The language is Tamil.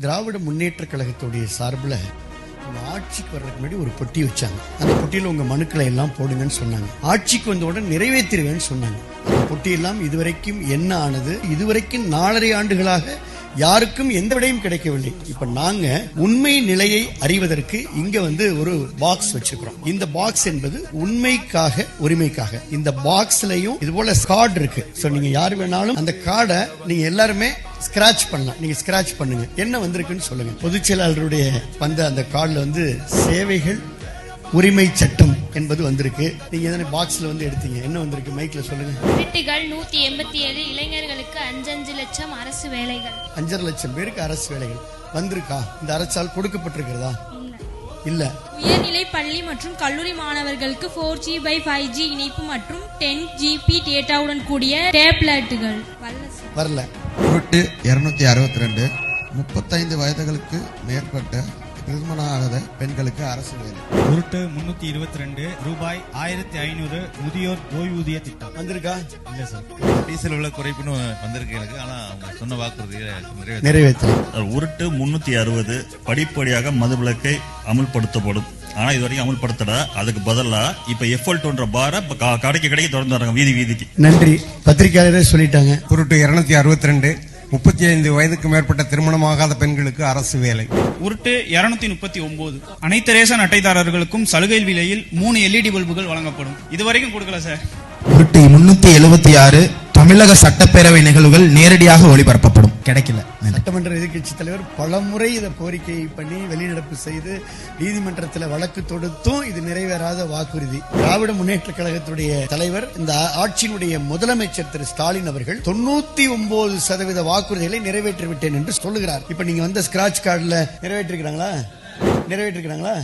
திராவிட முன்னேற்ற கழகத்துடைய சார்பில் உங்க ஆட்சிக்கு வர்றதுக்கு முன்னாடி ஒரு பொட்டி வச்சாங்க. அந்த பொட்டியில் உங்க மனுக்களை எல்லாம் போடுங்கன்னு சொன்னாங்க. ஆட்சிக்கு வந்தவுடன் நிறைவேற்றிடுவேன்னு சொன்னாங்க. அந்த பொட்டியெல்லாம் இதுவரைக்கும் என்ன ஆனது? இதுவரைக்கும் நாலரை ஆண்டுகளாக யாருக்கும் எந்த விடையும் கிடைக்கவில்லை. இப்ப நாங்க உண்மை நிலையை அறிவதற்கு இங்க வந்து ஒரு பாக்ஸ் வச்சிருக்கிறோம் இந்த பாக்ஸ் என்பது உண்மைக்காக உரிமைக்காக. இந்த பாக்ஸ்லயும் இது போல கார்டு இருக்கு. சோ நீங்க யார் வேணாலும் அந்த கார்டை நீங்க எல்லாருமே ஸ்கிராச் பண்ணலாம் நீங்க ஸ்கிராச் பண்ணுங்க. என்ன வந்திருக்குன்னு சொல்லுங்க. பொதுச் செயலாளருடைய வந்த அந்த கார்டுல வந்து சேவைகள் உரிமை சட்டம் என்பது வந்திருக்கு. நீங்க எதனா பாக்ஸ்ல வந்து எடுத்தீங்க. என்ன வந்திருக்கு? மைக்ல சொல்லுங்க. திருட்டுகள் நூத்தி எண்பத்தி ஏழு இளைஞர்களுக்கு அஞ்சஞ்சு லட்சம் அரசு வேலைகள். அஞ்சரை லட்சம் பேருக்கு அரசு வேலைகள். வந்திருக்கா? இந்த அரசால் கொடுக்கப்பட்டிருக்கிறதா? இல்ல. உயர்நிலை பள்ளி மற்றும் கல்லூரி மாணவர்களுக்கு four G by five G இணைப்பு மற்றும் டென் ஜிபி டேட்டாவுடன் கூடிய டேப்லெட்டுகள். வரல. உருட்டு இருநூத்தி அறுபத்தி ரெண்டு முப்பத்தைந்து வயதுகளுக்கு மேற்பட்ட திருமணமாகாத பெண்களுக்கு அரசு வேலை. உருட்டு முன்னூத்தி இருபத்தி ரெண்டு ரூபாய் ஆயிரத்தி ஐநூறு முதியோர் ஓய்வூதிய திட்டம். வந்திருக்கா? இல்ல சார். டீசல் உள்ள குறைப்புன்னு வந்திருக்கு எனக்கு. ஆனா அவங்க சொன்ன வாக்குறுதியை நிறைவேற்ற நிறைவேற்றலாம் உருட்டு முன்னூத்தி அறுபது படிப்படியாக மதுவிலக்கை அமுல்படுத்தப்படும். ஆனா இது வரைக்கும் அமுல்படுத்தல. அதுக்கு பதிலா இப்ப எஃப்எல் டோன்ற பார இப்ப க- கடைக்கு கடைக்கு திறந்து வராங்க. வீதி வீதிக்கு. நன்றி. பத்திரிகையாளரே சொல்லிட்டாங்க. குருட்டு இருநூத்தி அறுபத்தி ரெண்டு முப்பத்தி ஐந்து வயதுக்கு மேற்பட்ட திருமணமாகாத பெண்களுக்கு அரசு வேலை. உருட்டு இருநூத்தி முப்பத்தி ஒன்பது அனைத்து ரேஷன் அட்டைதாரர்களுக்கும் சலுகை விலையில் மூணு எல்இடி பல்புகள் வழங்கப்படும். இதுவரைக்கும் கொடுக்கல சார் உருட்டு முன்னூத்தி எழுபத்தி ஆறு. தமிழக சட்டப்பேரவை நிகழ்வுகள் நேரடியாக ஒளிபரப்பப்படும். கிடைக்கல. சட்டமன்ற எதிர்க்கட்சி தலைவர் பலமுறை இதை கோரிக்கை பண்ணி வெளிநடப்பு செய்து நீதிமன்றத்தில் வழக்கு தொடுத்தும் இது நிறைவேறாத வாக்குறுதி. திராவிட முன்னேற்ற கழகத்துடைய தலைவர் இந்த ஆட்சியினுடைய முதலமைச்சர் திரு ஸ்டாலின் அவர்கள் தொண்ணூத்தி ஒன்பது சதவீத வாக்குறுதிகளை நிறைவேற்றி விட்டேன் என்று சொல்லுகிறார். இப்ப நீங்க வந்த ஸ்கிராச் கார்டில் நிறைவேற்றிருக்கிறாங்களா? நிறைவேற்றிருக்கிறாங்களா?